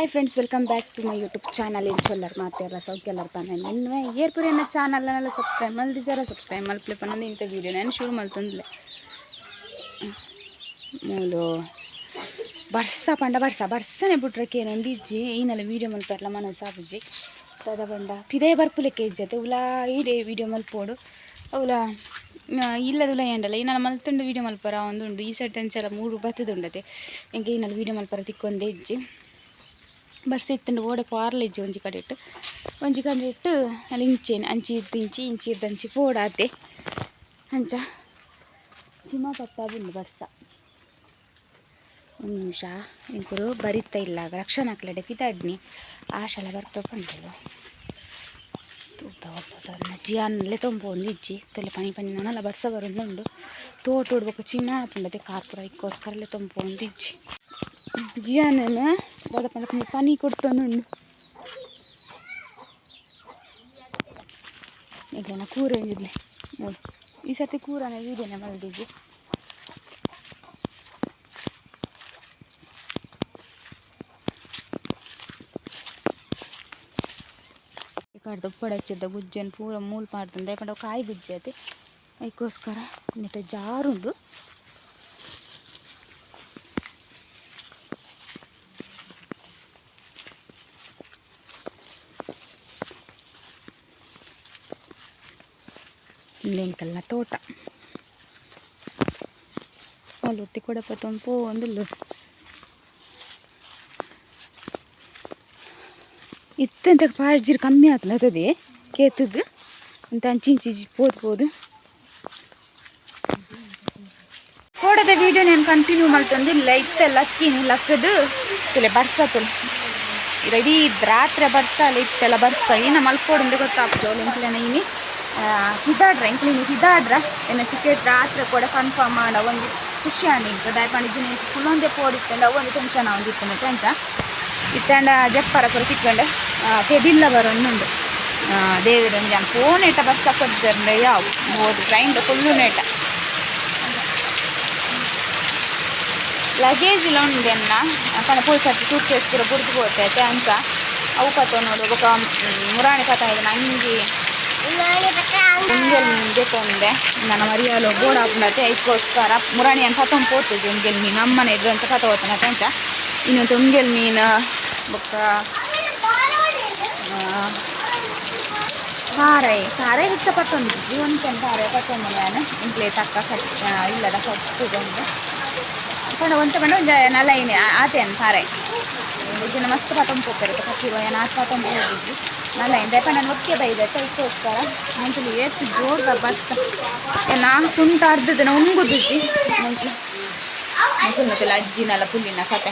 Hi friends welcome back to my YouTube channel ಏನು ಚೊಲ್ಲರ್ ಮಾತೆಲ್ಲ ಸೌಖ್ಯಲ್ಲರ್ ತಾನೆ ನಿನ್ನೆ ಏರ್ಪುರಿ ಅನ್ನೋ ಚಾನಲ್ನೆಲ್ಲ ಸಬ್ಸ್ಕ್ರೈಬ್ ಮಲ್ದಿಜಾರ ಸಬ್ಸ್ಕ್ರೈಬ್ ಮಲ್ಪಲೆ ಪನ್ನೊಂದು ಇಂಥ ವೀಡಿಯೋ ನಾನು ಶುರು ಮಲ್ತಂದ್ಲೆ ಮೂಲು ಬರ್ಸ ಪಂಡ ಬರ್ಸ ಬರ್ಸನೆ ಬಿಟ್ರಕ್ಕೆ ನಂದಿಜ್ಜಿ ಈನೆಲ್ಲ ವೀಡಿಯೋ ಮಲ್ಪರ್ಲ ಮನ ಸಾಬುಜ್ಜಿ ತದ ಪಂಡ ಪಿದೇ ಬರ್ಪುಲೆಕ್ಕೆ ಇಜ್ಜತೆ ಉಲ ಈಡೆ ವೀಡಿಯೋ ಮಲ್ಪೋಡು ಅವಲ ಇಲ್ಲದುಲ ಎಂಡಲ್ಲ ಈ ಮಲ್ತುಂಡು ವೀಡಿಯೋ ಮಲ್ಪರ ಒಂದುಂಡು ಈ ಸೈಡ್ ತಂಚಲ ಮೂರು ಬತ್ತದುಂಡತೆ ಎಂಗೆ ಈ ವೀಡಿಯೋ ಮಲ್ಪರ ತಿಕ್ಕೊಂದೆ ಇಜ್ಜಿ ಬರ್ಸಿ ಇತ್ತಂಡು ಓಡೆ ಪಾರ್ಲ ಇಜ್ಜಿ ಒಂಜಿ ಕಡೆ ಇಟ್ಟು ಒಂಜಿ ಕಡೆ ಇಟ್ಟು ಅಲ್ಲಿ ಇಂಚೇನು ಅಂಚಿ ಇದ್ದು ಇಂಚಿ ಇಂಚಿ ಇದ್ದು ಅಂಚಿ ಪೋಡಾದೆ ಅಂಚ ಚಿಮ ಪತ್ತ ಬಿಲ್ಲು ಬರ್ಸ ಒಂದು ನಿಮಿಷ ಇಂಕುರು ಬರಿತಾ ಇಲ್ಲ ರಕ್ಷಣಾ ಹಾಕ್ಲಡೆ ಪಿತಾಡ್ನಿ ಆಶಲ ಬರ್ಪ ಪಂಡಲು ತೂತ ಒಬ್ಬ ಜಿಯಾನಲ್ಲೇ ತೊಂಬ ಒಂದು ಇಜ್ಜಿ ತಲೆ ಪನಿ ಪನಿ ನಾನೆಲ್ಲ ಬರ್ಸ ಬರೋದುಂಡು ತೋಟ ಉಡ್ಬೇಕು ಚಿನ್ನ ಪಂಡದೆ ಕಾರ್ಪುರ ಇಕ್ಕೋಸ್ಕರಲ್ಲೇ ತೊಂಬ ಒಂದು ಇಜ್ಜಿ ಜಿಯಾನನ ಬಡ ಪಂಡ ಪನಿ ಕೊಡ್ತೊಂದುಂಡು ಇಲ್ಲ ಕೂರ ಇರ್ಲಿ ನೋಡಿ ಈ ಸರ್ತಿ ಕೂರನ ವೀಡಿಯೋನೆ ಮಲ್ದಿದ್ವಿ ಕಡ್ದು ಪಡಚ್ಚಿದ್ದ ಗುಜ್ಜನ್ ಪೂರ ಮೂಲ್ ಮಾಡ್ತಂದೆ ಯಾಕಂದ್ರೆ ಅವು ಕಾಯಿ ಗುಜ್ಜೆ ಅದೇ ಅದಕ್ಕೋಸ್ಕರ ನೆಟ್ಟ ಜಾರುಂಡು ಇಲ್ಲೆಂಕಲ್ಲ ತೋಟ. ಅಲ್ಲಿ ಒತ್ತಿ ಕೊಡಪ್ಪ ತಂಪು ಒಂದಿಲ್ಲ ಇತ್ತಂತ ಪಾಡ್ಜಿರ್ ಕಮ್ಮಿ ಆತದೆ ಕೇತದ್ದು? ಅಂತ ಅಂಚಿ ಇಂಚಿ ಪೋದು ಪೋದು ಕೋಡದ ವಿಡಿಯೋ ನಾನು ಕಂಟಿನ್ಯೂ ಮಾಡ್ತಂದಿಲ್ಲ ಇತ್ತೆಲ್ಲ ಅಕ್ಕಿನಿ ಲಕ್ಕದು ತಲೆ ಬರ್ಸತ್ತಲ್ಲ ರೆಡಿ ರಾತ್ರಿ ಬರ್ಸಲ್ಲ ಇತ್ತೆಲ್ಲ ಬರ್ಸ. ಏನ ಮಲ್ಕೊಡಂದು ಗೊತ್ತಾಗ್ತದೆ. ಎಂಕ್ಲೇನ ಇನಿ. ಹಿದಾಡ್ರ ಎಂಕ್ಲಿನಿ ಹಿದಾಡ್ರ ಏನ ಟಿಕೆಟ್ ರಾತ್ರಿ ಕೂಡ ಕನ್ಫರ್ಮ್ ಮಾಡೋ ಒಂದು ಖುಷಿ ಆನಿಂತ ದಯಪಂಡಿಜಿನಿ ಫುಲ್ಲೊಂದೇ ಪೋಡಿತ್ತಂಡ ಒಂದು ಟೆನ್ಷನ್ ಆವಂದಿತ್ತು ಅಂತ ಇತ್ತಂಡ ಜಪ್ಪರ ಪುರ ತಿಕ್ಕೊಂಡು ತೆದಿಲ್ಲ ಬರೋನ್ನುಂಡು ದೇವಿರ ಜನ ಫೋನ್ ಏಟ ಬಸ್ ಹಾಕೋದ್ರೆ ಯಾವ? ಹೋದು ಟ್ರೈನ್ ಫುಲ್ಲು ನೇಟ ಲಗೇಜ್ ಇಲ್ಲ ಉಂಡೆನ್ನ ಕಣ ಪೊಲೀಸರ್ತಿ ಸೂಟ್ ಕೇಸ್ ಪೂರ ಬುಡ್ದು ಹೋಗ್ತೈತೆ ಅಂತ. ಅವು ಕತ್ತ ನೋಡು, ಒಬ್ಬ ಮುರಾಣಿ ಕಥ ಇದೆ ನಂಗೆ. ಮೀನು ಬೇಕೊಂಡೆ ನನ್ನ ಮರಿಯಲು ಬೋರ್ಡ್ ಹಾಕೊಂಡತೆ ಇದಕ್ಕೋಸ್ಕರ ಮುರಾಣಿ ಅಂತ ಕಥಂ ಪೋತದೆ ಒಂಗೆಲ್ ಮೀನು ನಮ್ಮನೆ ಇದ್ರು ಅಂತ ಹೋಗ್ತಾನತೆ ಅಂತ ಇನ್ನು ಒಂಗೆಲ್ ಮೀನು. ಬೊಕ್ಕ ಕಾರೈ ಕಾರೈ ಹೆಚ್ಚ ಪತ್ತೊಂದಿದ್ವಿ ಒಂದು ಕಾರೈ ಪಟ್ಟೊಂದು ನಾನು. ಇಂಕ್ಲೆ ತಕ್ಕ ಕಟ್ ಇಲ್ಲದ ಕಟ್ಟುಗೊಂಡು ಪಂಡ ಒಂತ ಪಂಡ ಒಂಜ ನಲೈನೆ ಆತೇನು ಕಾರೈ ಇದನ್ನ ಮಸ್ತ್ ಪತೊಂದು ಹೋಗ್ತಾರೆ ಕಟ್ಟಿರುವ ನಾಲ್ಕು ಆಟ ಹೋಗಿದ್ವಿ ನಾನು ಎಂದೇ ಪಾ ನಾನು ಒಕ್ಕೆ ಬೈದೆ ಚೈಕೋಸ್ಕರ ಮಂತ್ಲಿ ಎಷ್ಟು ಜೋರ್ದ ಬಸ್ ನಾಲ್ಕು ತುಂಟ ಅರ್ಧ ದಿನ ಉಂಗುದಿಜ್ಜಿ ಮಂತ್ಲಿ ಮಂತ್ಲಿ ಮತ್ತೆ ಅಜ್ಜಿನಲ್ಲ ಪುಲ್ಲಿನ ಕತೆ.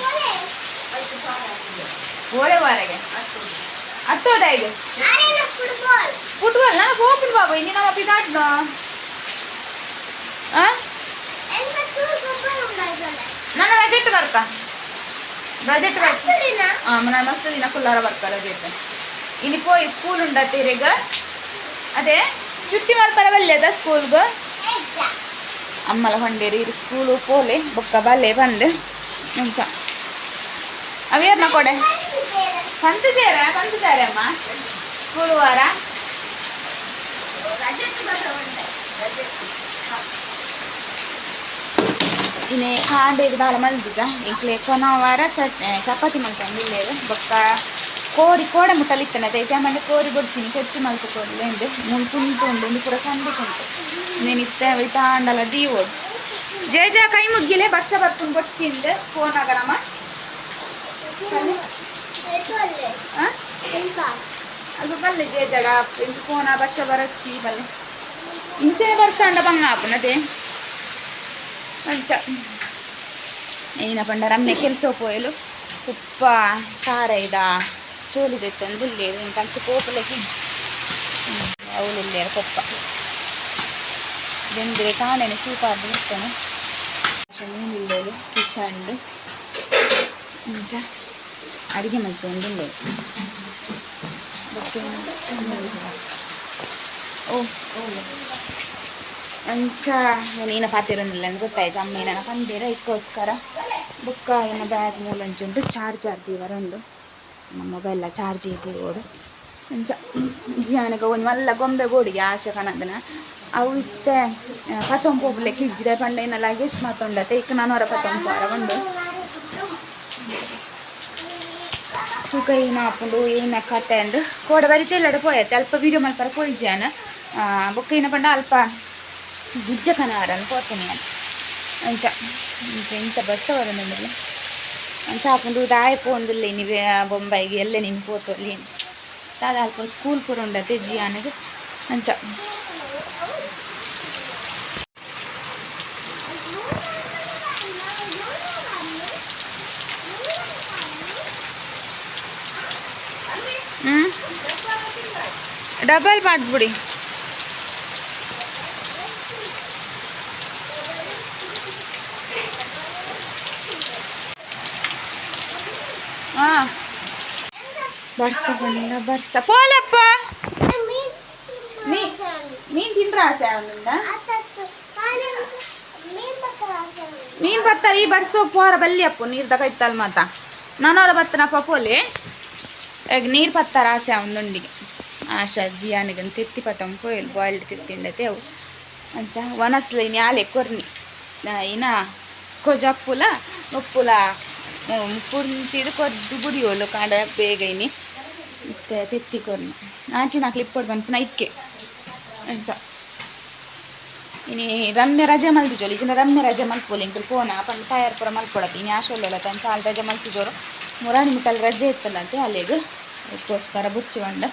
ಇದು ಫುಟ್ಬಾಲ್ ನಾನು ಹೋಗ್ಬಿಡ್ ಬಾಬು ಇನ್ನಿನ ನಮ್ಮ ಪಿದಾಡ್ನ ನನ್ನ ರಜೆ ಇಟ್ಟು ಬರ್ತಾ ಹಾಂ ನಾನು ಮಸ್ತ್ ದಿನ ಫುಲ್ಲಾರ ಬರ್ತಾ ರಜೆಟ್ ಇನ್ನು ಪೋಯಿ ಸ್ಕೂಲ್ ಉಂಡತ್ತೀರೀಗ ಅದೇ ಚುಟ್ಟಿ ಮಲ್ಪರ ಬಲ್ಲೆದ ಸ್ಕೂಲ್ಗೆ ಅಮ್ಮಲ ಹೊಂಡೇರಿ ಇದು ಸ್ಕೂಲು ಪೋಲೆ ಬೊಕ್ಕ ಬಲ್ಲೆ ಬಂದು ಮುಂಚ ಅವೇರ್ನ ಕೊಡೆ ಪಂತಿದ್ದಾರೆ ಪಂತಿದ್ದಾರೆ ಅಮ್ಮ ಸ್ಕೂಲ್ ವಾರ ಇನ್ನು ಹಾಂಡೆ ದಾಲ ಮಲ್ದಿದ ಇಂಕ್ಲೆ ಕೊನ ವಾರ ಚಪಾತಿ ಮಲ್ತಂದು ಬೊಕ್ಕ ಕೋರಿ ಕೋಡೆ ಮುಟ್ಟಲಿತ್ತನ ಐತೆ, ಆಮೇಲೆ ಕೋರಿ ಬೊಡ್ಚಿನಿ ಚಟ್ಟಿ ಮಲ್ತಕೊಳ್ಳೆ ಎಂದು ಮುಳ್ ಕುಂತು ಉಂಡು ಒಂದು ಪೂರ ಸಂದಿ ಕುಂತು ನೀನು ಇತ್ತೆ ತಾಂಡಲ ದೀವೋಡು ಜಯ ಜಯ ಕೈ ಮುಗ್ಗಿಲೆ, ವರ್ಷ ಬರ್ಕೊಂಡು ಬೊಡ್ಚಿಂದ. ಆ? ಆಗರಮ್ಮ ಅದು ಬಲ್ಲೆ, ಜಯ ಜಡ ಫೋನ ವರ್ಷ ಬರಚ್ಚಿ, ಬಲ್ಲೆ. ಇಂಚೆ ಬರ್ಸಂಡ ಬಂಗ ಆಪನದೇ ಅಂಚ ಏನ ಪಂಡ ರಮ್ಮೆ ಕೆಲಸ ಪೋಯಲು ಉಪ್ಪ ಖಾರ ಇದ ಚೋಲಿದೈತೆ ಅಂದುಲ್ಲೇರು ಇಂಕ ಅಂಚೆ ಕೋಪಲೆ ಕಿಜ್ಜಿ ಅವಳಿಲ್ಲೇರು ಕೊಪ್ಪ ಬೆಂದ್ರೆ ಕಾಣೆನೆ ಸೂಪಾರ್ದು ಇರ್ತೇನೆ ಮೀನಿಲ್ಲೇರು ಕಿಚಂಡು ಇಂಚ ಅಡಿಗೆ ಮಾಡ್ಕೊಂಡು ಓ ಅಂಚ ನೀನ ಆತಿರೋದಿಲ್ಲ ಅಂತ ಗೊತ್ತಾಯ್ತು. ಅಮ್ಮ ಏನನ ಪಂದೇರ ಇಕ್ಕೋಸ್ಕರ. ಬುಕ್ಕ, ಏನ ಬ್ಯಾಗ್ ಮೂಲಂಚುಂಟು ಚಾರ್ಜ್ ಆಗ್ತೀವಿ ಒಂದು ನಮ್ಮ ಮೊಬೈಲ್ ಚಾರ್ಜ್ ಇದ್ದೀರೋಡು ಅಂಚ ಜಿಯಾನಗ ಒಂದು ಮಲ್ಲ ಗೊಂಬೆ ಗೋಡಿಗೆ ಆಶೆ ಕಣದನ ಅವು ಇತ್ತೆ ಪತ್ತೊಂಬ ಹೋಗ್ಲೆ ಕಿಜ್ಜಿದೆ ಪಂಡ ಏನ ಲಗೇಜ್ ಈಗ ಇಕ್ಕ ಹೊರ ಪತ್ತೊಂಬ ವಾರ ಒಂದು ತೂಕ ಏನು ಹಾಕೊಂಡು ಏನ ಕತೆ ಅಂದು. ಕೋಡ ಬರಿತಿಲ್ಲಡ ಪೋಯತ್ತೆ ಅಲ್ಪ ವೀಡಿಯೋ ಮಲ್ಪರ ಪೋಯ್ಜಾನ ಬೊಕ್ಕ ಏನ ಪಂಡ ಅಲ್ಪ ಗುಜ್ಜ ಕನಾರ ಪೋತೀನಿ ಅಂತ ಅಂಚ ಇಂಚ ಇಂಚ ಬಸ್ಸ ಬರೋದಂದ್ರೆ ಅಂಚ ಹಾಕೊಂಡು ದಾಯ ಪೋಂದಿಲ್ಲ ನೀವು ಬೊಂಬೈಗೆ ಎಲ್ಲ ನಿಮ್ಮ ಪೋತಲ್ಲಿ ದಾದ ಅಲ್ಪ ಸ್ಕೂಲ್ ಪೂರ ಉಂಡತೆ ಜಿಯಾನಿಗೆ ಅಂಚ. ಡಬಲ್ ಮಾಡಿಬಿಡಿ. ಬರ್ಸ ಬರ್ಸ. ಪೋಲಪ್ಪ! ಮೀನು ತಿಂದ್ರ ಆಸೆ ಮೀನ್ ಬರ್ತಾರೆ, ಈ ಬರ್ಸೋ, ಪೋರ, ಬಲ್ಲಿ ಅಪ್ಪು ನೀರು ತಗೈತಲ್ ಮಾತ. ನಾನೋರ ಬತ್ತನ ಪಪೋಲಿ ಈಗ ನೀರು ಪತ್ತಾರ ಆಸೆ ಅವನೊಂದಿಗೆ. ಆಶಾ, ಜಿಯಾನಿಗೆ ತಿತ್ತಿ ಪತ್ತಂ ಇಲ್ಲಿ ಬಾಯ್ಲ್ಡ್ ತಿತ್ತಿಂಡತೆ ಅವು. ಅಂಚ ಒನಸ್ಲಿ ನ್ಯಾಲೆ ಕೊರ್ನಿ. ಇನ್ನ ಕೊಜಪ್ಪುಲ ಉಪ್ಪುಲ. ಪುಂಚಿದು ಕೊರ್ದು ಬುಡಿಯೋಲು ಕಾಂಡ ಬೇಗ ಇನಿ. ಮತ್ತೆ ತಿತ್ತಿ ಕೊರ್ನಿ ಆಂಟಿ ನಾ ಕ್ಲಿಪ್ ಕೊಡ್ ಬಂತು ಇಕ್ಕೆ ಅಂಚ ಇನಿ ರಮ್ಯ ರಜೆ ಮಲ್ತಿಜೋಲು ಇದನ್ನ ರಮ್ಯ ರಜೆ ಮಲ್ಪೋಲಿ ಇಂಕಲ್ ಫೋನ? ಪಂಡ ತಯಾರು ಪೂರ ಮಲ್ಕೊಡತ್ತೆ ಇನಿ ಆಶೋಲ್ಲ ತಂತ ಅಲ್ಲಿ ರಜೆ ಮಲ್ತಿಜೋರು ಮುರಾಣಿ ಮಿಟ್ಟಲ್ಲಿ ರಜೆ ಇತ್ತಲ್ಲಂತೆ ಅಲ್ಲಿಗೆ ಅದಕ್ಕೋಸ್ಕರ ಬುರ್ಚಿ ಬಂಡ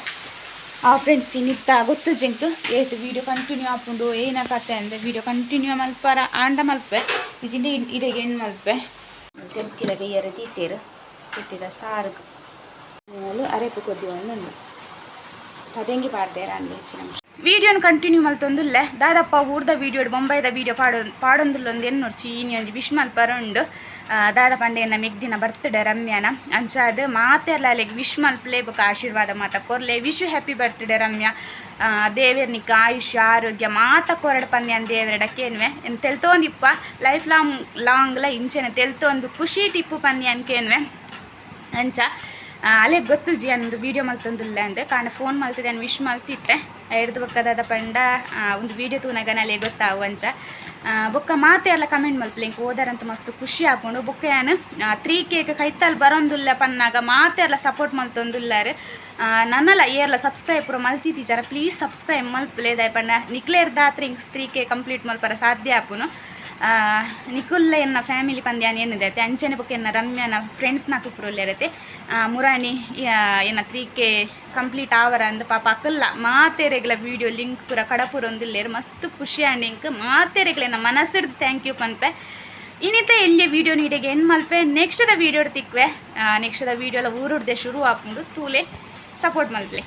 ಆ ಫ್ರೆಂಡ್ಸ್ ಇನ್ನಿತ್ತ ಗೊತ್ತು ಜಿಂಕ್? ಏತು ವೀಡಿಯೋ ಕಂಟಿನ್ಯೂ ಹಾಕೊಂಡು ಏನ ಕತೆ ಅಂದರೆ ವೀಡಿಯೋ ಕಂಟಿನ್ಯೂ ಮಲ್ಪರ, ಆಂಡ ಮಲ್ಪೆ. ಇಜಿಂದ ಇಡೆಗೆ ಹೆಣ್ಣು ಮಲ್ಪೆ. ತೆತ್ತಿಲ ಬೇಯರೆ ತೀತೇರು ತಿತ್ತಿದ ಸಾರ್ಗ್ ಅರೆಪು ಕೊದ್ದಿ ಒಂದು ಅದಂಗೆ ಪಾಡ್ದೇರ ಅಂದೆ ಹೆಚ್ಚಿನ ವೀಡಿಯೋನ ಕಂಟಿನ್ಯೂ ಮಲ್ತೊಂದುಲ್ಲೆ ದಾದಪ್ಪ ಊರ್ದ ವೀಡಿಯೋ ಬೊಂಬೈದ ವೀಡಿಯೋ ಪಾಡೊ ಪಾಡೊಂದುಲ್ಲೊಂದು ಏನು ನೋಡಿ ಚೀನಿ ಒಂಜಿ ವಿಶ್ ಮಲ್ಪರ ಉಂಡು ಆ, ದಾದ ಪಂಡೆಯನ್ನ ಮೆಗ್ದಿನ ಬರ್ತ್ಡೇ ರಮ್ಯಾನ. ಅಂಚಾದ್ ಮಾತೆರ್ಲ ಅಲ್ಲಿಗೆ ವಿಶ್ಮಲ್ ಮಲ್ಪಲೆ ಬೊಕ ಆಶೀರ್ವಾದ ಮಾತ ಕೊರ್ಲೆ. Wish happy birthday Ramya. ದೇವೆರ್ನಿಕ್ ಆಯುಷ್ ಆರೋಗ್ಯ ಮಾತ ಕೊರಡ ಪಂದ್ಯ ದೇವರಡಕ್ಕೇನ್ವೆ ಏನು ತೆಲ್ತೊಂದಿಪ್ಪ ಲೈಫ್ ಲಾಂಗ್ ಲಾಂಗ್ಲ ಇಂಚೆನೆ ತೆಲ್ತೊಂದು ಖುಷಿ ಟಿಪ್ಪು ಪಂದ್ಯ ಅನ್ಕೇನ್ವೆ ಅಂಚ ಅಲೆ ಗೊತ್ತು ಜಿ ಅಂದು ವೀಡಿಯೋ ಮಲ್ತೊಂದಿಲ್ಲ ಅಂದೆ. ಕಾರಣ ಫೋನ್ ಮಲ್ತಿದ್ದೆ ವಿಶ್ ಮಲ್ತಿತ್ತೆ ಹಿಡ್ದು ಬೊಕ್ಕದಾದ ಪಂಡ ಒಂದು ವೀಡಿಯೋ ತೂನಗನ ಅಲೆ ಗೊತ್ತಾವು ಅಂಚ ಬೊಕ್ಕ ಮಾತೆ ಎಲ್ಲ ಕಮೆಂಟ್ ಮಲ್ಪಲೆ ಇಂಕ ಓದಾರಂತ ಮಸ್ತ್ ಖುಷಿ ಆಪುಂಡು ಬೊಕ್ಕ ಏನು ತ್ರೀ ಕೇಕ್ ಕೈತಲ್ ಬರೋಂದುಲ್ಲ ಪನ್ನಾಗ, ಮಾತೆ ಎಲ್ಲ ಸಪೋರ್ಟ್ ಮಲ್ತೊಂದುಲ್ಲಾರು. ನನ್ನಲ್ಲ ಏರ್ಲ ಸಬ್ಸ್ಕ್ರೈಬ್ ಪೂರ ಮಲ್ತಿದ್ದೀಜಾರ ಪ್ಲೀಸ್ ಸಬ್ಸ್ಕ್ರೈಬ್ ಮಲ್ಪಲೆ ದಾಯ್ ಪಂಡ ನಿಕ್ಲೇರ್ ದಾತ್ರಿ ತ್ರೀ ಕೆ ಕಂಪ್ಲೀಟ್ ಮಲ್ಪರ ಸಾಧ್ಯ ಆಪುನು. ನಿಕುಲ್ಲ ಎನ್ನ ಫ್ಯಾಮಿಲಿ ಪಂದ್ಯಾನ ಏನಿದೆ ಅಂಚನೆ ಬೊಕ್ಕ ಎನ್ನ ರಮ್ಯಾನ ಫ್ರೆಂಡ್ಸ್ ನಾಕು ಪುರೋಲ್ಯರತೆ ಮುರಾಣಿ ಎನ್ನ ತ್ರೀ ಕೆ ಕಂಪ್ಲೀಟ್ ಆವರ ಅಂದ ಪಾಪ ಅಕ್ಕಲ್ಲ ಮಾತೆರೆಗ್ಲ ವೀಡಿಯೋ ಲಿಂಕ್ ಪೂರ ಕಡಪುರ ಒಂದಿಲ್ಲೇರು ಮಸ್ತ್ ಖುಷಿ ಆಂಡ್ ಮಾತೆರೆಗ್ಲ ಮಾತೆರೆಗಳ ಮನಸ್ಸಿಡ್ದು ಥ್ಯಾಂಕ್ ಯು ಪನ್ಪೆ ಇನ್ನಿತ ಇಲ್ಲಿ ವೀಡಿಯೋ ನೀಡಿಗೆ ಹೆಣ್ಣು ಮಲ್ಪೆ ನೆಕ್ಸ್ಟ್ದ ವೀಡಿಯೋ ತಿಕ್ವೆ ನೆಕ್ಸ್ಟ್ದ ವೀಡಿಯೋ ಎಲ್ಲ ಊರುಡ್ದೆ ಶುರು ಆಪುಂಡು ತೂಲೆ ಸಪೋರ್ಟ್ ಮಲ್ಪೆ